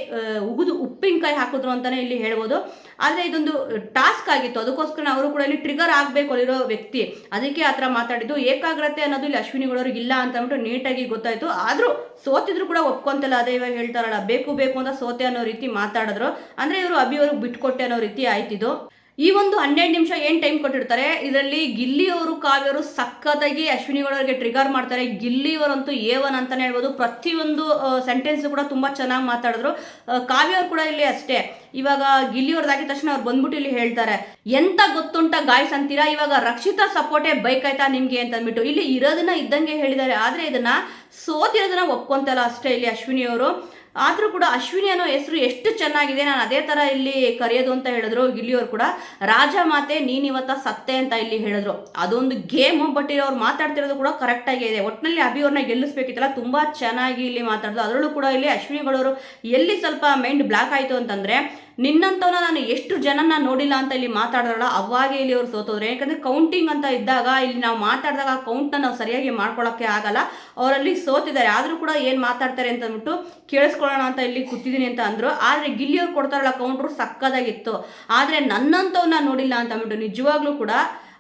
ಉಗಿದು ಉಪ್ಪಿನಕಾಯಿ ಹಾಕಿದ್ರು ಅಂತಾನೆ ಇಲ್ಲಿ ಹೇಳ್ಬೋದು. ಆದರೆ ಇದೊಂದು ಟಾಸ್ಕ್ ಆಗಿತ್ತು. ಅದಕ್ಕೋಸ್ಕರ ಅವರು ಕೂಡ ಇಲ್ಲಿ ಟ್ರಿಗರ್ ಆಗಬೇಕು ಅಲ್ಲಿರೋ ವ್ಯಕ್ತಿ. ಅದಕ್ಕೆ ಆ ಥರ ಮಾತಾಡಿದ್ದು. ಏಕಾಗ್ರತೆ ಅನ್ನೋದು ಇಲ್ಲಿ ಅಶ್ವಿನಿ ಗೌಡವ್ರಿಗೆ ಇಲ್ಲ ಅಂತ ಅಂದ್ಬಿಟ್ಟು ನೀಟಾಗಿ ಗೊತ್ತಾಯಿತು. ಆದರೂ ಸೋತಿದ್ರು ಕೂಡ ಒಪ್ಕೊಂತಲ್ಲ. ಅದೇ ಇವಾಗ ಹೇಳ್ತಾರಲ್ಲ, ಬೇಕು ಬೇಕು ಅಂತ ಸೋತೆ ಅನ್ನೋ ರೀತಿ ಮಾತಾಡಿದ್ರು. ಅಂದರೆ ಇವರು ಅಭಿಯವ್ರಿಗೆ ಬಿಟ್ಕೊಟ್ಟೆ ಅನ್ನೋ ರೀತಿ ಆಯ್ತಿದ್ದು ಈ ಒಂದು ಹನ್ನೆರಡು ನಿಮಿಷ ಏನು ಟೈಮ್ ಕೊಟ್ಟಿರ್ತಾರೆ? ಇದರಲ್ಲಿ ಗಿಲ್ಲಿ ಅವರು ಕಾವ್ಯರು ಸಖತ್ತಾಗಿ ಅಶ್ವಿನಿ ಗೌಡರಿಗೆ ಟ್ರಿಗರ್ ಮಾಡ್ತಾರೆ. ಗಿಲ್ಲಿ ಅವರಂತೂ ಏವನ್ ಅಂತಲೇ ಹೇಳ್ಬೋದು. ಪ್ರತಿಯೊಂದು ಸೆಂಟೆನ್ಸ್ ಕೂಡ ತುಂಬಾ ಚೆನ್ನಾಗಿ ಮಾತಾಡಿದ್ರು. ಕಾವ್ಯವ್ರು ಕೂಡ ಇಲ್ಲಿ ಅಷ್ಟೇ. ಇವಾಗ ಗಿಲ್ಲಿ ಅವ್ರದ್ದಾಗಿದ ತಕ್ಷಣ ಅವ್ರು ಬಂದ್ಬಿಟ್ಟು ಇಲ್ಲಿ ಹೇಳ್ತಾರೆ, ಎಂತ ಗೊತ್ತುಂಟ ಗಾಯ್ಸ್ ಅಂತೀರಾ? ಇವಾಗ ರಕ್ಷಿತಾ ಸಪೋರ್ಟೇ ಬೈಕ್ ಆಯ್ತಾ ನಿಮ್ಗೆ? ಅಂತ ಅಂದ್ಬಿಟ್ಟು. ಇಲ್ಲಿ ಇರೋದನ್ನ ಇದ್ದಂಗೆ ಹೇಳಿದ್ದಾರೆ. ಆದ್ರೆ ಇದನ್ನ ಸೋತಿರೋದನ್ನ ಒಪ್ಕೊಂತಲ್ಲ ಅಷ್ಟೇ ಇಲ್ಲಿ ಅಶ್ವಿನಿ ಅವರು. ಆದರೂ ಕೂಡ ಅಶ್ವಿನಿ ಅನ್ನೋ ಹೆಸರು ಎಷ್ಟು ಚೆನ್ನಾಗಿದೆ, ನಾನು ಅದೇ ಥರ ಇಲ್ಲಿ ಕರೆಯೋದು ಅಂತ ಹೇಳಿದ್ರು, ಗಿಲ್ಲಿಯವರು ಕೂಡ. ರಾಜ ಮಾತೆ, ನೀನು ಇವತ್ತ ಸತ್ತೆ ಅಂತ ಇಲ್ಲಿ ಹೇಳಿದ್ರು. ಅದೊಂದು ಗೇಮ್ ಬಟ್ ಇಲ್ಲಿ ಅವ್ರು ಮಾತಾಡ್ತಿರೋದು ಕೂಡ ಕರೆಕ್ಟಾಗಿ ಇದೆ. ಒಟ್ಟಿನಲ್ಲಿ ಅಭಿ ಅವ್ರನ್ನ ಗೆಲ್ಲಿಸ್ಬೇಕಿತ್ತಲ್ಲ, ತುಂಬ ಚೆನ್ನಾಗಿ ಇಲ್ಲಿ ಮಾತಾಡಿದ್ರು ಅದರಲ್ಲೂ ಕೂಡ ಇಲ್ಲಿ ಅಶ್ವಿನಿಗಳವರು ಎಲ್ಲಿ ಸ್ವಲ್ಪ ಮೈಂಡ್ ಬ್ಲಾಕ್ ಆಯಿತು ಅಂತಂದರೆ ನಿನ್ನಂತವನ್ನ ನಾನು ಎಷ್ಟು ಜನನ ನೋಡಿಲ್ಲ ಅಂತ ಇಲ್ಲಿ ಮಾತಾಡಿದ್ರಲ್ಲ, ಅವಾಗೆ ಇಲ್ಲಿ ಅವ್ರು ಸೋತೋದ್ರು. ಯಾಕಂದ್ರೆ ಕೌಂಟಿಂಗ್ ಅಂತ ಇದ್ದಾಗ, ಇಲ್ಲಿ ನಾವು ಮಾತಾಡಿದಾಗ ಕೌಂಟ್ನ ನಾವು ಸರಿಯಾಗಿ ಮಾಡ್ಕೊಳಕ್ಕೆ ಆಗಲ್ಲ. ಅವರಲ್ಲಿ ಸೋತಿದ್ದಾರೆ. ಆದರೂ ಕೂಡ ಏನು ಮಾತಾಡ್ತಾರೆ ಅಂತ ಅಂದ್ಬಿಟ್ಟು, ಕೇಳಿಸ್ಕೊಳ್ಳೋಣ ಅಂತ ಇಲ್ಲಿ ಕೂತಿದ್ದೀನಿ ಅಂತ ಅಂದರು. ಆದರೆ ಗಿಲ್ಲಿಯವ್ರು ಕೊಡ್ತಾರಲ್ಲ ಕೌಂಟ್ರು ಸಕ್ಕದಾಗಿತ್ತು. ಆದರೆ ನನ್ನಂಥವ್ನ ನೋಡಿಲ್ಲ ಅಂತ ಅಂದ್ಬಿಟ್ಟು ನಿಜವಾಗ್ಲೂ ಕೂಡ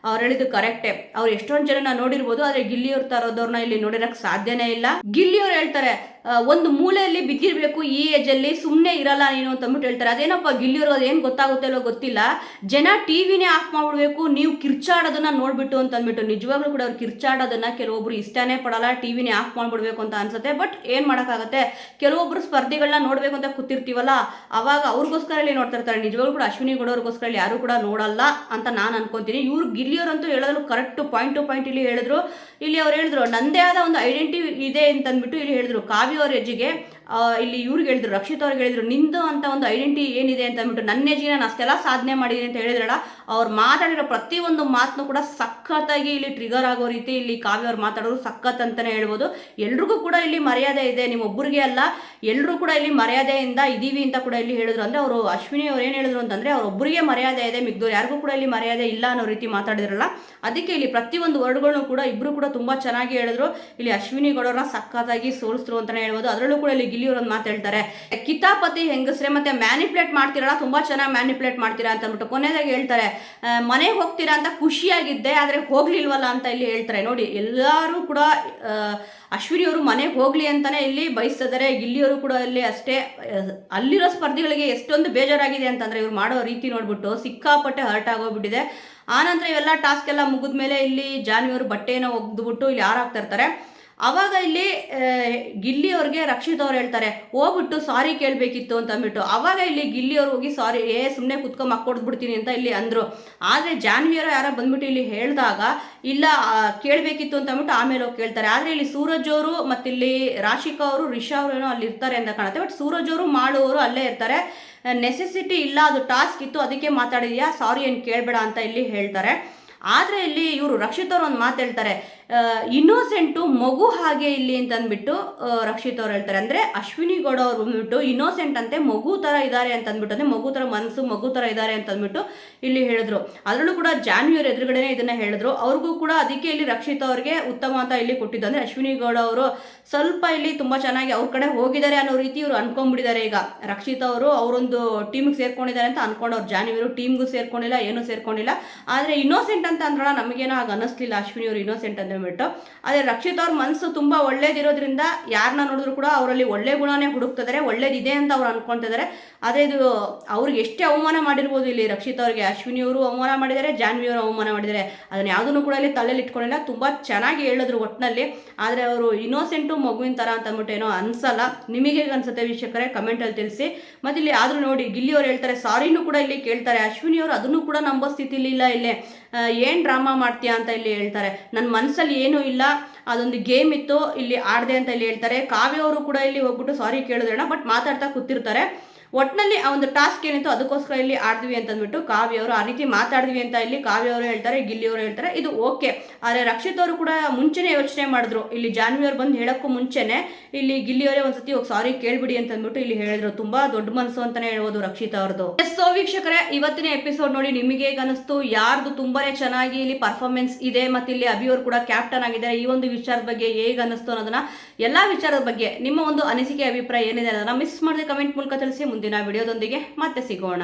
ಅವ್ರು ಹೇಳಿದ್ದು ಕರೆಕ್ಟೇ ಅವ್ರು ಎಷ್ಟೊಂದು ಜನ ನೋಡಿರ್ಬೋದು, ಆದರೆ ಗಿಲ್ಲಿಯವ್ರ ತರೋದವ್ರನ್ನ ಇಲ್ಲಿ ನೋಡಿರಕ್ ಸಾಧ್ಯನೇ ಇಲ್ಲ. ಗಿಲ್ಲಿಯವ್ರು ಹೇಳ್ತಾರೆ ಒಂದು ಮೂಲೆಯಲ್ಲಿ ಬಿದ್ದಿರಬೇಕು ಈ ಏಜಲ್ಲಿ ಸುಮ್ಮನೆ ಇರಲ್ಲ ನೀನು ಅಂತ ಅಂದ್ಬಿಟ್ಟು ಹೇಳ್ತಾರೆ. ಅದೇನಪ್ಪ ಗಿಲ್ಲಿರೋದು ಏನು ಗೊತ್ತಾಗುತ್ತೆ ಅಲ್ವೋ ಗೊತ್ತಿಲ್ಲ. ಜನ ಟಿವಿನೇ ಆಫ್ ಮಾಡಿಬಿಡ್ಬೇಕು, ನೀವು ಕಿರ್ಚಾಡೋದನ್ನ ನೋಡ್ಬಿಟ್ಟು ಅಂತ ಅಂದ್ಬಿಟ್ಟು, ನಿಜವಾಗ್ಲೂ ಕೂಡ ಅವ್ರು ಕಿರ್ಚಾಡೋದನ್ನ ಕೆಲವೊಬ್ರು ಇಷ್ಟನೇ ಪಡಲ್ಲ ಟಿವಿನೇ ಆಫ್ ಮಾಡಿಬಿಡ್ಬೇಕು ಅಂತ ಅನ್ಸುತ್ತೆ. ಬಟ್ ಏನು ಮಾಡೋಕ್ಕಾಗತ್ತೆ? ಕೆಲವೊಬ್ರು ಸ್ಪರ್ಧಿಗಳನ್ನ ನೋಡ್ಬೇಕು ಅಂತ ಕೂತಿರ್ತೀವಲ್ಲ, ಅವಾಗ ಅವ್ರಿಗೋಸ್ಕರ ಇಲ್ಲಿ ನೋಡ್ತಾ ಇರ್ತಾರೆ. ನಿಜವಾಗ್ಲೂ ಕೂಡ ಅಶ್ವಿನಿ ಗೌಡವ್ರಿಗೋಸ್ಕರ ಯಾರು ಕೂಡ ನೋಡಲ್ಲ ಅಂತ ನಾನು ಅನ್ಕೊಂತೀನಿ. ಇವ್ರು ಗಿಲ್ಲಿಯವರಂತೂ ಹೇಳೋದ್ರು ಕರೆಕ್ಟ್ ಪಾಯಿಂಟ್ ಟು ಪಾಯಿಂಟ್ ಇಲ್ಲಿ ಹೇಳಿದ್ರು. ಇಲ್ಲಿ ಅವ್ರು ಹೇಳಿದ್ರು ನಂದೇ ಆದ ಒಂದು ಐಡೆಂಟಿ ಇದೆ ಅಂತಂದ್ಬಿಟ್ಟು ಇಲ್ಲಿ ಹೇಳಿದ್ರು. ಕಾವ್ಯ ಅವ್ರ ಎಜ್ಜಿಗೆ ಆ, ಇಲ್ಲಿ ಇವ್ರಿಗೆ ಹೇಳಿದ್ರು, ರಕ್ಷಿತ್ ಅವ್ರಿಗೆ ಹೇಳಿದ್ರು, ನಿಂದು ಅಂತ ಒಂದು ಐಡೆಂಟಿ ಏನಿದೆ ಅಂತ ಅಂದ್ಬಿಟ್ಟು ನನ್ನ ಜೀವನ ನಾನು ಅಷ್ಟೆಲ್ಲ ಸಾಧನೆ ಮಾಡಿದ್ದೀನಿ ಅಂತ ಹೇಳಿದ್ರಲ್ಲ, ಅವ್ರು ಮಾತಾಡಿರೋ ಪ್ರತಿಯೊಂದು ಮಾತನ್ನು ಕೂಡ ಸಖತ್ತಾಗಿ ಇಲ್ಲಿ ಟ್ರಿಗರ್ ಆಗೋ ರೀತಿ ಇಲ್ಲಿ ಕಾವ್ಯ ಅವ್ರು ಮಾತಾಡೋರು ಸಖತ್ ಅಂತಾನೆ ಹೇಳ್ಬೋದು. ಎಲ್ರಿಗೂ ಕೂಡ ಇಲ್ಲಿ ಮರ್ಯಾದೆ ಇದೆ, ನಿಮ್ಮ ಒಬ್ಬರಿಗೆ ಅಲ್ಲ ಎಲ್ಲರೂ ಕೂಡ ಇಲ್ಲಿ ಮರ್ಯಾದೆಯಿಂದ ಇದೀವಿ ಅಂತ ಕೂಡ ಇಲ್ಲಿ ಹೇಳಿದ್ರು. ಅಂದರೆ ಅವರು ಅಶ್ವಿನಿ ಅವ್ರು ಏನು ಹೇಳಿದ್ರು ಅಂತಂದ್ರೆ ಅವ್ರೊಬ್ಬರಿಗೆ ಮರ್ಯಾದೆ ಇದೆ ಮಿಗ್ದವ್ರು ಯಾರಿಗೂ ಕೂಡ ಇಲ್ಲಿ ಮರ್ಯಾದೆ ಇಲ್ಲ ಅನ್ನೋ ರೀತಿ ಮಾತಾಡಿದ್ರಲ್ಲ, ಅದಕ್ಕೆ ಇಲ್ಲಿ ಪ್ರತಿಯೊಂದು ವರ್ಡ್ಗಳನ್ನು ಕೂಡ ಇಬ್ಬರು ಕೂಡ ತುಂಬ ಚೆನ್ನಾಗಿ ಹೇಳಿದ್ರು. ಇಲ್ಲಿ ಅಶ್ವಿನಿ ಗೌಡರನ್ನ ಸಖತ್ತಾಗಿ ಸೋಲಿಸ್ರು ಅಂತಲೇ ಹೇಳ್ಬೋದು. ಅದರಲ್ಲೂ ಕೂಡ ಇಲ್ಲಿ ಗಿಲ್ಲಿ ಮಾತಾಡ್ತಾರೆ ಮಾತು ಹೇಳ್ತಾರೆ. ಕಿತಾಪತಿ ಹೆಂಗಸ್ರೆ ಮತ್ತೆ ಮ್ಯಾನಿಪ್ಯುಲೇಟ್ ಮಾಡ್ತೀರಲ್ಲ, ತುಂಬಾ ಚೆನ್ನಾಗಿ ಮ್ಯಾನಿಪ್ಯುಲೇಟ್ ಮಾಡ್ತೀರಾ ಅಂತ ಅಂದ್ಬಿಟ್ಟು ಕೊನೆಯದಾಗಿ ಹೇಳ್ತಾರೆ. ಮನೆಗೆ ಹೋಗ್ತೀರಾ ಅಂತ ಖುಷಿಯಾಗಿದ್ದೆ, ಆದರೆ ಹೋಗ್ಲಿಲ್ವಲ್ಲ ಅಂತ ಇಲ್ಲಿ ಹೇಳ್ತಾರೆ. ನೋಡಿ, ಎಲ್ಲರೂ ಕೂಡ ಅಶ್ವಿನಿ ಅವರು ಮನೆಗೆ ಹೋಗ್ಲಿ ಅಂತಾನೆ ಇಲ್ಲಿ ಬಯಸ್ತಿದ್ದಾರೆ ಇಲ್ಲಿಯವರು ಕೂಡ ಇಲ್ಲಿ ಅಷ್ಟೇ ಅಲ್ಲಿರೋ ಸ್ಪರ್ಧಿಗಳಿಗೆ ಎಷ್ಟೊಂದು ಬೇಜಾರಾಗಿದೆ ಅಂತಂದ್ರೆ ಇವ್ರು ಮಾಡೋ ರೀತಿ ನೋಡ್ಬಿಟ್ಟು ಸಿಕ್ಕಾಪಟ್ಟೆ ಹರ್ಟ್ ಆಗೋಗ್ಬಿಟ್ಟಿದೆ. ಆನಂತರ ಇವೆಲ್ಲ ಟಾಸ್ಕ್ ಎಲ್ಲ ಮುಗಿದ್ಮೇಲೆ ಇಲ್ಲಿ ಜಾನ್ವಿಯವರು ಬಟ್ಟೆನ ಒಗ್ದುಬಿಟ್ಟು ಇಲ್ಲಿ ಯಾರು ಅವಾಗ ಇಲ್ಲಿ ಗಿಲ್ಲಿ ಅವ್ರಿಗೆ ರಕ್ಷಿತ್ ಅವ್ರು ಹೇಳ್ತಾರೆ, ಹೋಗ್ಬಿಟ್ಟು ಸಾರಿ ಕೇಳಬೇಕಿತ್ತು ಅಂತ ಅಂದ್ಬಿಟ್ಟು. ಅವಾಗ ಇಲ್ಲಿ ಗಿಲ್ಲಿ ಅವ್ರು ಹೋಗಿ ಸಾರಿ, ಏ ಸುಮ್ಮನೆ ಕುತ್ಕೊಂಡ್ ಮಕ್ಕೊಡ್ಬಿಡ್ತೀನಿ ಅಂತ ಇಲ್ಲಿ ಅಂದ್ರು. ಆದರೆ ಜಾನ್ವಿಯರು ಯಾರೋ ಬಂದ್ಬಿಟ್ಟು ಇಲ್ಲಿ ಹೇಳಿದಾಗ, ಇಲ್ಲ ಕೇಳಬೇಕಿತ್ತು ಅಂತ ಅಂದ್ಬಿಟ್ಟು ಆಮೇಲೆ ಹೋಗಿ ಕೇಳ್ತಾರೆ. ಆದರೆ ಇಲ್ಲಿ ಸೂರಜ್ ಅವರು ಮತ್ತಿಲ್ಲಿ ರಾಶಿಕಾ ಅವರು, ರಿಷಾ ಅವರು ಏನೋ ಅಲ್ಲಿ ಇರ್ತಾರೆ ಅಂತ ಕಾಣುತ್ತೆ. ಬಟ್ ಸೂರಜ್ ಅವರು ಮಾಡುವವರು ಅಲ್ಲೇ ಇರ್ತಾರೆ. ನೆಸೆಸಿಟಿ ಇಲ್ಲ, ಅದು ಟಾಸ್ಕ್ ಇತ್ತು, ಅದಕ್ಕೆ ಮಾತಾಡಿದ್ಯಾ, ಸಾರಿ ಏನು ಕೇಳಬೇಡ ಅಂತ ಇಲ್ಲಿ ಹೇಳ್ತಾರೆ. ಆದರೆ ಇಲ್ಲಿ ಇವರು ರಕ್ಷಿತವ್ರು ಒಂದು ಮಾತು ಹೇಳ್ತಾರೆ. ಇನ್ನೋಸೆಂಟು ಮಗು ಹಾಗೆ ಇಲ್ಲಿ ಅಂತ ಅಂದ್ಬಿಟ್ಟು ರಕ್ಷಿತ್ ಅವ್ರು ಹೇಳ್ತಾರೆ. ಅಂದರೆ ಅಶ್ವಿನಿ ಗೌಡ ಅವ್ರು ಬಂದ್ಬಿಟ್ಟು ಇನ್ನೋಸೆಂಟ್ ಅಂತೆ, ಮಗು ಥರ ಇದ್ದಾರೆ ಅಂತ ಅಂದ್ಬಿಟ್ಟು ಅಂದರೆ ಮಗು ಥರ ಮನಸ್ಸು, ಮಗು ಥರ ಇದ್ದಾರೆ ಅಂತ ಅಂದ್ಬಿಟ್ಟು ಇಲ್ಲಿ ಹೇಳಿದ್ರು. ಅದರಲ್ಲೂ ಕೂಡ ಜಾನ್ವಿಯರ್ ಎದುರುಗಡೆನೆ ಇದನ್ನ ಹೇಳಿದ್ರು. ಅವ್ರಿಗೂ ಕೂಡ ಅದಕ್ಕೆ ಇಲ್ಲಿ ರಕ್ಷಿತ್ ಅವ್ರಿಗೆ ಉತ್ತಮ ಅಂತ ಇಲ್ಲಿ ಕೊಟ್ಟಿದ್ದು. ಅಂದರೆ ಅಶ್ವಿನಿ ಗೌಡ ಅವರು ಸ್ವಲ್ಪ ಇಲ್ಲಿ ತುಂಬ ಚೆನ್ನಾಗಿ ಅವ್ರ ಕಡೆ ಹೋಗಿದ್ದಾರೆ ಅನ್ನೋ ರೀತಿ ಇವರು ಅನ್ಕೊಂಡ್ಬಿಟ್ಟಿದ್ದಾರೆ ಈಗ. ರಕ್ಷಿತ್ ಅವರು ಅವರೊಂದು ಟೀಮ್ಗೆ ಸೇರ್ಕೊಂಡಿದ್ದಾರೆ ಅಂತ ಅನ್ಕೊಂಡವ್ರು ಜಾನ್ವಿಯರು ಟೀಮ್ಗೂ ಸೇರ್ಕೊಂಡಿಲ್ಲ, ಏನೂ ಸೇರ್ಕೊಂಡಿಲ್ಲ. ಆದರೆ ಇನ್ನೋಸೆಂಟ್ ಅಂತ ಅಂದ್ರಲ್ಲ ನಮಗೇನೋ ಆಗ ಅನ್ನಿಸ್ಲಿಲ್ಲ. ಅಶ್ವಿನಿ ಅವರು ಇನ್ನೋಸೆಂಟ್ ಅಂತ ಹೇಳ್ಬಿಟ್ಟು ಆದರೆ ರಕ್ಷಿತ್ ಅವ್ರ ಮನಸ್ಸು ತುಂಬ ಒಳ್ಳೇದಿರೋದ್ರಿಂದ ಯಾರನ್ನ ನೋಡಿದ್ರು ಕೂಡ ಅವರಲ್ಲಿ ಒಳ್ಳೆ ಗುಣನೇ ಹುಡುಕ್ತಿದ್ದಾರೆ ಒಳ್ಳೇದಿದೆ ಅಂತ ಅವ್ರು ಅಂದ್ಕೊತಿದ್ದಾರೆ ಆದರೆ ಇದು ಅವ್ರಿಗೆ ಎಷ್ಟೇ ಅವಮಾನ ಮಾಡಿರ್ಬೋದು ಇಲ್ಲಿ ರಕ್ಷಿತ್ ಅವ್ರಿಗೆ. ಅಶ್ವಿನಿ ಅವರು ಅವಮಾನ ಮಾಡಿದ್ದಾರೆ ಜಾನ್ವಿ ಅವರು ಅವಮಾನ ಮಾಡಿದ್ದಾರೆ ಅದನ್ನ ಯಾವುದನ್ನು ಕೂಡ ಇಲ್ಲಿ ತಲೆಯಲ್ಲಿ ಇಟ್ಕೊಂಡಿಲ್ಲ. ತುಂಬ ಚೆನ್ನಾಗಿ ಹೇಳಿದ್ರು ಒಟ್ಟಿನಲ್ಲಿ ಆದರೆ ಅವರು ಇನ್ನೋಸೆಂಟು ಮಗುವಿನ ಥರ ಅಂತ ಅಂದ್ಬಿಟ್ಟು ಏನೋ ಅನ್ಸಲ್ಲ. ನಿಮಗೆ ಅನ್ಸುತ್ತೆ ವೀಕ್ಷಕರೇ? ಕಮೆಂಟಲ್ಲಿ ತಿಳಿಸಿ. ಮತ್ತು ಇಲ್ಲಿ ಆದರೂ ನೋಡಿ, ಗಿಲ್ಲಿ ಅವ್ರು ಹೇಳ್ತಾರೆ ಸಾರಿನೂ ಕೂಡ ಇಲ್ಲಿ ಕೇಳ್ತಾರೆ. ಅಶ್ವಿನಿ ಅವರು ಅದನ್ನು ಕೂಡ ನಂಬೋ ಸ್ಥಿತಿಲಿ ಇಲ್ಲ. ಇಲ್ಲೇ ಏನು ಡ್ರಾಮಾ ಮಾಡ್ತೀಯಾ ಅಂತ ಇಲ್ಲಿ ಹೇಳ್ತಾರೆ. ನನ್ನ ಮನಸ್ಸಲ್ಲಿ ಏನೂ ಇಲ್ಲ, ಅದೊಂದು ಗೇಮ್ ಇತ್ತು, ಇಲ್ಲಿ ಆಡದೆ ಅಂತ ಇಲ್ಲಿ ಹೇಳ್ತಾರೆ. ಕಾವ್ಯ ಅವರು ಕೂಡ ಇಲ್ಲಿ ಹೋಗ್ಬಿಟ್ಟು ಸಾರಿ ಕೇಳಿದ್ರೆ ಬಟ್ ಮಾತಾಡ್ತಾ ಕೂತಿರ್ತಾರೆ. ಒಟ್ಟಿನಲ್ಲಿ ಆ ಒಂದು ಟಾಸ್ಕ್ ಏನಿತ್ತು ಅದಕ್ಕೋಸ್ಕರ ಇಲ್ಲಿ ಆಡಿದ್ವಿ ಅಂತ ಅಂದ್ಬಿಟ್ಟು ಕಾವ್ಯ ಅವರು ಆ ರೀತಿ ಮಾತಾಡಿದ್ವಿ ಅಂತ ಇಲ್ಲಿ ಕಾವ್ಯ ಅವರು ಹೇಳ್ತಾರೆ, ಗಿಲ್ಲಿ ಅವರು ಹೇಳ್ತಾರೆ, ಇದು ಓಕೆ ಆದರೆ ರಕ್ಷಿತ್ ಅವರು ಕೂಡ ಮುಂಚೆನೇ ಯೋಚನೆ ಮಾಡಿದ್ರು, ಇಲ್ಲಿ ಜಾನ್ವಿ ಅವ್ರು ಬಂದು ಹೇಳೋಕ್ಕೂ ಮುಂಚೆನೆ ಇಲ್ಲಿ ಗಿಲ್ಲಿ ಅವರೇ ಒಂದ್ಸತಿ ಹೋಗಿ ಸಾರಿ ಕೇಳ್ಬಿಡಿ ಅಂತ ಅಂದ್ಬಿಟ್ಟು ಇಲ್ಲಿ ಹೇಳಿದ್ರು, ತುಂಬಾ ದೊಡ್ಡ ಮನಸ್ಸು ಅಂತಾನೆ ಹೇಳ್ಬೋದು ರಕ್ಷಿತ್ ಅವ್ರದ್ದು. ಸೋ ವೀಕ್ಷಕರೇ, ಇವತ್ತಿನ ಎಪಿಸೋಡ್ ನೋಡಿ ನಿಮಗೆ ಹೇಗೆ ಅನಿಸ್ತು, ಯಾರ್ದು ತುಂಬಾನೇ ಚೆನ್ನಾಗಿ ಇಲ್ಲಿ ಪರ್ಫಾರ್ಮೆನ್ಸ್ ಇದೆ ಮತ್ತೆ ಇಲ್ಲಿ ಅಭಿ ಅವರು ಕೂಡ ಕ್ಯಾಪ್ಟನ್ ಆಗಿದ್ದಾರೆ, ಈ ಒಂದು ವಿಚಾರದ ಬಗ್ಗೆ ಹೇಗೆ ಅನಿಸ್ತು ಅನ್ನೋದನ್ನ, ಎಲ್ಲಾ ವಿಚಾರದ ಬಗ್ಗೆ ನಿಮ್ಮ ಒಂದು ಅನಿಸಿಕೆ, ಅಭಿಪ್ರಾಯ ಏನಿದೆ ಅನ್ನೋದನ್ನ ಮಿಸ್ ಮಾಡದೆ ಕಮೆಂಟ್ ಮೂಲಕ ತಿಳಿಸಿ ಮುಂದಿನ ವಿಡಿಯೋದೊಂದಿಗೆ ಮತ್ತೆ ಸಿಗೋಣ.